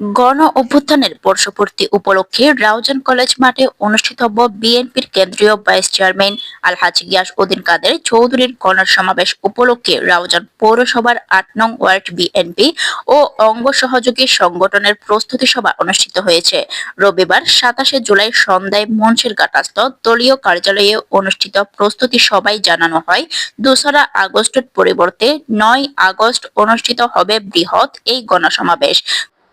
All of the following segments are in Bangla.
গণ অভ্যুত্থানের বর্ষপূর্তি উপলক্ষে রাউজান কলেজ মাঠে অনুষ্ঠিতব্য বিএনপির কেন্দ্রীয় ভাইস চেয়ারম্যান আলহাজ গিয়াস উদ্দিন কাদের চৌধুরীর গণ সমাবেশ উপলক্ষে রাউজান পৌরসভার আট নং ওয়ার্ড বিএনপি ও অঙ্গ সহযোগী সংগঠনের প্রস্তুতি সভা অনুষ্ঠিত হয়েছে। রবিবার সাতাশে জুলাই সন্ধ্যায় মঞ্চের ঘাটাস্থ দলীয় কার্যালয়ে অনুষ্ঠিত প্রস্তুতি সভায় জানানো হয়, দোসরা আগস্টের পরিবর্তে নয় আগস্ট অনুষ্ঠিত হবে বৃহৎ এই গণসমাবেশ।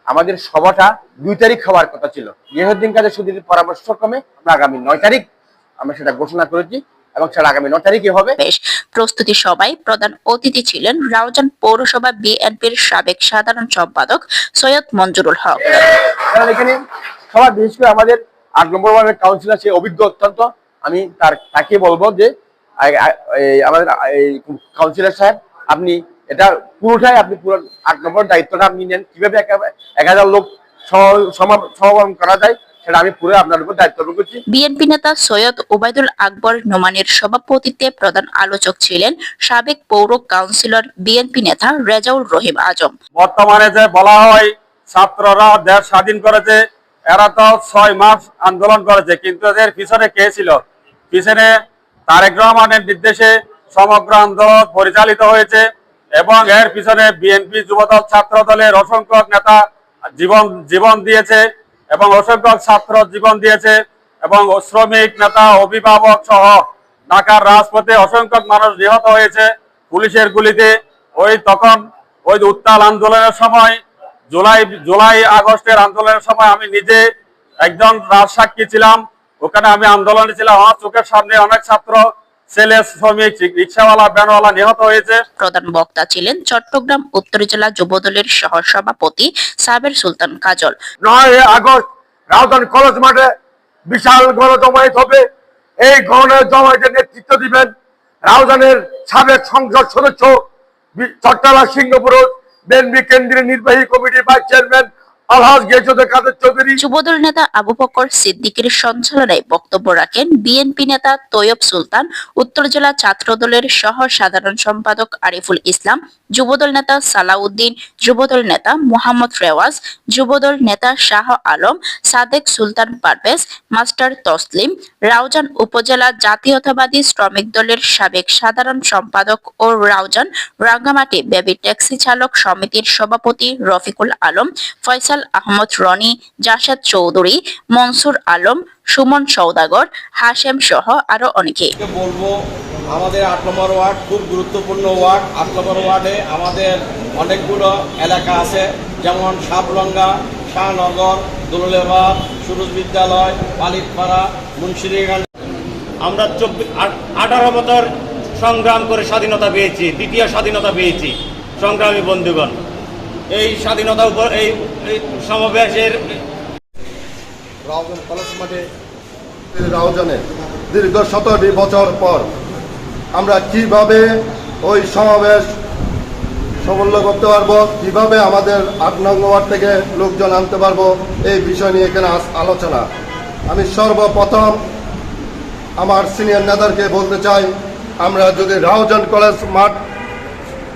আমাদের সভাটা দুই তারিখ হওয়ার কথা ছিল। গৃহদ্দিন কাজে সুদীর পরামর্শক্রমে আমরা আগামী নয় তারিখ আমরা সেটা ঘোষণা করেছি এবং সেটা আগামী নয় তারিখে হবে। বেশ প্রস্তুতি সভায় প্রধান অতিথি ছিলেন রাউজান পৌরসভা বিএনপির সাবেক সাধারণ সম্পাদক সৈয়দ মঞ্জুরুল হক। এখানে সবার বিশেষ করে আমাদের আট নম্বর ওয়ার্ডের কাউন্সিলর সে অভিজ্ঞ অত্যন্ত। আমি তার তাকে বলব যে আমাদের এই কাউন্সিলর সাহেব আপনি এটা পুরোটাই আপনি পুরো আট নম্বর দায়িত্বটা আপনি নেন। কীভাবে এক- হাজার লোক সমাগম করা যায় সেটা আমি পুরো আপনার উপর দায়িত্ব করছি। বিএনপি নেতা সৈয়দ ওবায়দুল আকবর নোমানের সভাপতিত্বে প্রধান আলোচক ছিলেন সাবেক পৌর কাউন্সিলর বিএনপি নেতা রেজাউল রহিম আজম। বর্তমানে যে বলা হয় ছাত্ররা দেশ স্বাধীন করেছে এরা তো ছয় মাস আন্দোলন করেছে কিন্তু এদের পিছনে কে ছিল? পিছনে তারেক রহমানের নির্দেশে সমগ্র আন্দোলন পরিচালিত হয়েছে। এবং এর পিছনে বিএনপি যুবদল ছাত্র দলের অসংখ্য নেতা জীবন জীবন দিয়েছে এবং অসংখ্য ছাত্র জীবন দিয়েছে এবং শ্রমিক নেতা, অভিভাবক সহ ঢাকার রাজপথে অসংখ্য মানুষ নিহত হয়েছে পুলিশের গুলিতে। ওই তখন ওই উত্তাল আন্দোলনের সময়, জুলাই জুলাই আগস্টের আন্দোলনের সময় আমি নিজে একজন রাজসাক্ষী ছিলাম। ওখানে আমি আন্দোলনে ছিলাম। আমার চোখের সামনে অনেক ছাত্র ছেলে শ্রমিক রিক্সাওয়ালা ভ্যানওয়ালা নিহত হয়েছে। প্রধান বক্তা ছিলেন চট্টগ্রাম উত্তর জেলা যুবদলের সহ সভাপতি সাবের সুলতান কাজল। নয় আগস্ট রাউজান কলেজ মাঠে বিশাল গণ জমায়েত হবে। এই গণ জমায়েতের নেতৃত্ব দিবেন সাবেক সংসদ সদস্য চট্টলা সিংহপুর বিএনপি কেন্দ্রীয় নির্বাহী কমিটির ভাইস চেয়ারম্যান যুবদল নেতা আবু বকর সিদ্দিকের সঞ্চালনায় বক্তব্য রাখেন বিএনপি নেতা তৈয়ব সুলতান, উত্তর জেলা সহ সাধারণ সম্পাদক আরিফুল ইসলাম, যুবদল নেতা সালাউদ্দিন, যুবদল নেতা মোহাম্মদ রেওয়াজ, যুবদল নেতা শাহ আলম, সাদেক সুলতান পারভেজ, মাস্টার তসলিম, রাউজান উপজেলা জাতীয়তাবাদী শ্রমিক দলের সাবেক সাধারণ সম্পাদক ও রাউজান রাঙ্গামাটি বেবি ট্যাক্সি চালক সমিতির সভাপতি রফিকুল আলম, ফয়সাল আহমদ রনি, জাসাদ চৌধুরী, মনসুর আলম, সুমন সৌদাগর হাশেম সহ আরও অনেকে। বলব, আমাদের আট নম্বর ওয়ার্ড, খুব গুরুত্বপূর্ণ ওয়ার্ড। আট নম্বর ওয়ার্ডে আমাদের অনেকগুলো এলাকা আছে, যেমন সাবলঙ্গা শাহনগর দোলেবাদ সুরজ বিদ্যালয়, পালিতপাড়া মুন্সিরিগঞ্জ আমরা চব্বিশ আঠারো বছর সংগ্রাম করে স্বাধীনতা পেয়েছি, দ্বিতীয় স্বাধীনতা পেয়েছি, সংগ্রামী বন্ধুগণ। এই স্বাধীনতার উপর এই সমাবেশের কলেজ দীর্ঘ সতেরোটি বছর পর আমরা কীভাবে ওই সমাবেশ সাফল্য করতে পারব? কীভাবে আমাদের আট নং ওয়ার্ড থেকে লোকজন আনতে পারব? এই বিষয় নিয়ে এখানে আলোচনা। আমি সর্বপ্রথম আমার সিনিয়র নেতারকে বলতে চাই, আমরা যদি রাউজান কলেজ মাঠ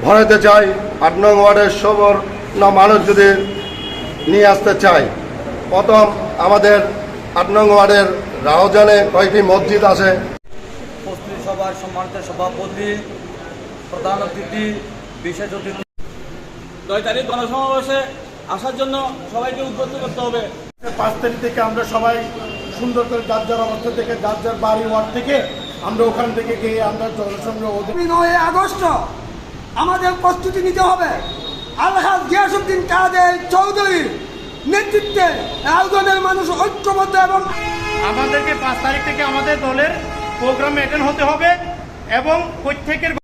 ভরাতে চাই, আট নং ওয়ার্ডের সবর না মানুষ যদি নিয়ে আসতে চাই প্রথম আমাদের আট নং ওয়ার্ডের রাউজানে কয়েকটি মসজিদ আছে। প্রস্তুতি সভার সম্মানিত সভাপতি প্রধান অতিথি বিশেষ অতিথি। নয় তারিখ গণসমাবেশে আসার জন্য সবাইকে উদ্বুদ্ধ করতে হবে। পাঁচ তারিখ থেকে আমরা সবাই সুন্দর করে যার যার অবস্থা থেকে যার যার বাড়ি ওয়ার্ড থেকে আমরা ওখান থেকে গিয়ে আমরা জনসংগ্রহ নয় আগস্ট আমাদের প্রস্তুতি নিতে হবে। আলহাজ গিয়াসুদ্দিন কাদের চৌধুরীর নেতৃত্বে রাউজানের মানুষ ঐক্যবদ্ধ এবং আমাদেরকে পাঁচ তারিখ থেকে আমাদের দলের প্রোগ্রাম অ্যাটেন্ড হতে হবে এবং প্রত্যেকের